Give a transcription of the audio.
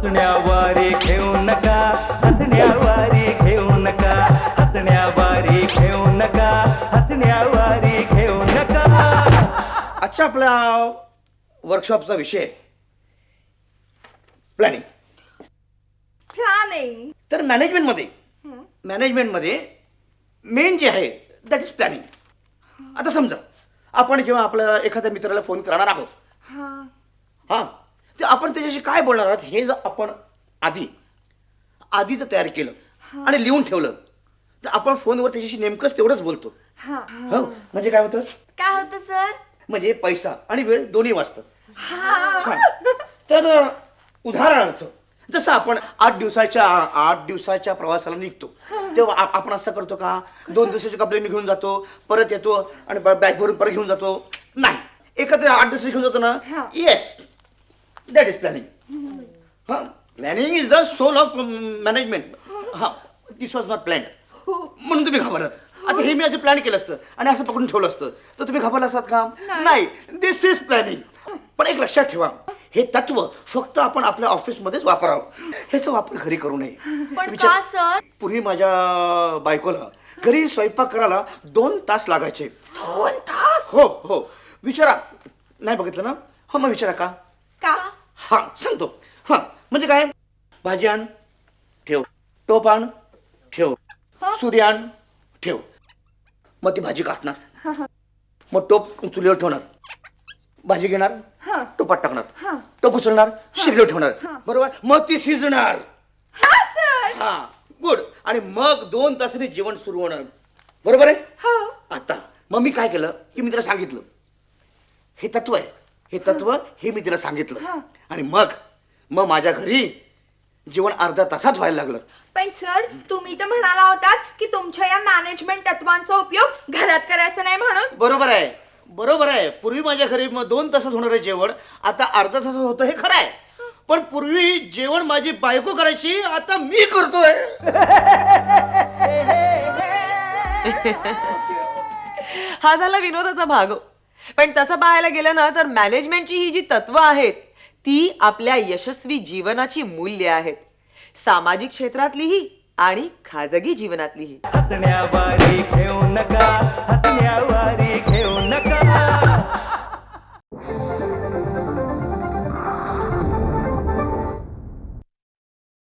हसण्यावारे घेऊ नका हसण्यावारे घेऊ नका हसण्यावारे घेऊ नका हसण्यावारे घेऊ नका. आजच्या आपल्या वर्कशॉपचा विषय. प्लॅनिंग प्लॅनिंग तर मॅनेजमेंटमध्ये मॅनेजमेंटमध्ये मेन जे आहे दॅट इज प्लॅनिंग आता समजा आपण जेव्हा आपल्या एखाद्या मित्राला फोन करणार आहोत. हा. तर आपण त्याच्याशी काय बोलणार आहोत? हे जर आपण आधी आधीच तयार केलं आणि लिहून ठेवलं तर आपण फोनवर त्याच्याशी नेमकंच तेवढंच बोलतो. हा. हो? म्हणजे काय होतं? काय होतं सर? म्हणजे पैसा आणि वेळ दोन्ही वाचतात. हा. तर अ, उदाहरणार्थ जसं आपण आठ दिवसाच्या आठ दिवसाच्या प्रवासाला निघतो तेव्हा आपण असं करतो का? दोन दिवसाचे कपडे मी घेऊन जातो परत येतो आणि बॅग भरून परत घेऊन जातो. नाही. एकत्र आठ दिवस घेऊन जातो ना? हा. येस दॅट इज प्लॅनिंग हा planning is the soul of management हा दिस वॉज नॉट प्लॅन म्हणून तुम्ही घाबरत आता हे मी असं प्लॅन केलं असतं आणि असं पकडून ठेवलं असतं. तर तुम्ही घाबरला असतात का? नाही. दिस इज प्लॅनिंग पण एक लक्षात ठेवा. हे तत्व फक्त आपण आपल्या ऑफिसमध्येच वापरावं. ह्याचा वापर घरी करू नये. पण विचार- का सर? पूर्वी माझ्या बायकोला घरी स्वयंपाक करायला दोन तास लागायचे. दोन तास? हो हो. विचारा. नाही बघितलं ना? हो मग विचारा का? हा सांगतो हा म्हणजे काय? भाजी आण ठेव. टोप आण ठेव. सूर्य आण ठेव. मग ती भाजी काटणार. मग टोप चुलीवर ठेवणार. भाजी घेणार. हा. टोपात टाकणार. हा. टोप उचलणार. शिगलीवर ठेवणार. बरोबर? मग ती शिजणार. हा सर. हा गुड. आणि मग दोन तासांनी जेवण सुरू होणार. बरोबर आहे? हो. आता मग मी काय केलं? की मी तिला सांगितलं. हे तत्व आहे. हे तत्व हे मी तिला सांगितलं. आणि मग मग माझ्या घरी जेवण अर्ध्या तासात व्हायला लागलं. पण सर तुम्ही तर म्हणाला होतात की तुमच्या या मॅनेजमेंट तत्वांचा उपयोग घरात करायचा नाही म्हणून. बरोबर आहे. बरोबर आहे. पूर्वी माझ्या घरी मग दोन तासात होणारं जेवण. आता अर्धा तासात होतं हे खरं आहे. पण पूर्वी जेवण माझी बायको करायची आता मी करतोय. हा झाला विनोदाचा भाग. पण तसं पाहायला गेलं ना तर मॅनेजमेंटची ही जी तत्व आहेत ती आपल्या यशस्वी जीवनाची मूल्य आहेत. सामाजिक क्षेत्रातलीही आणि खाजगी जीवनातलीही. हसण्यावारे घेऊ नका.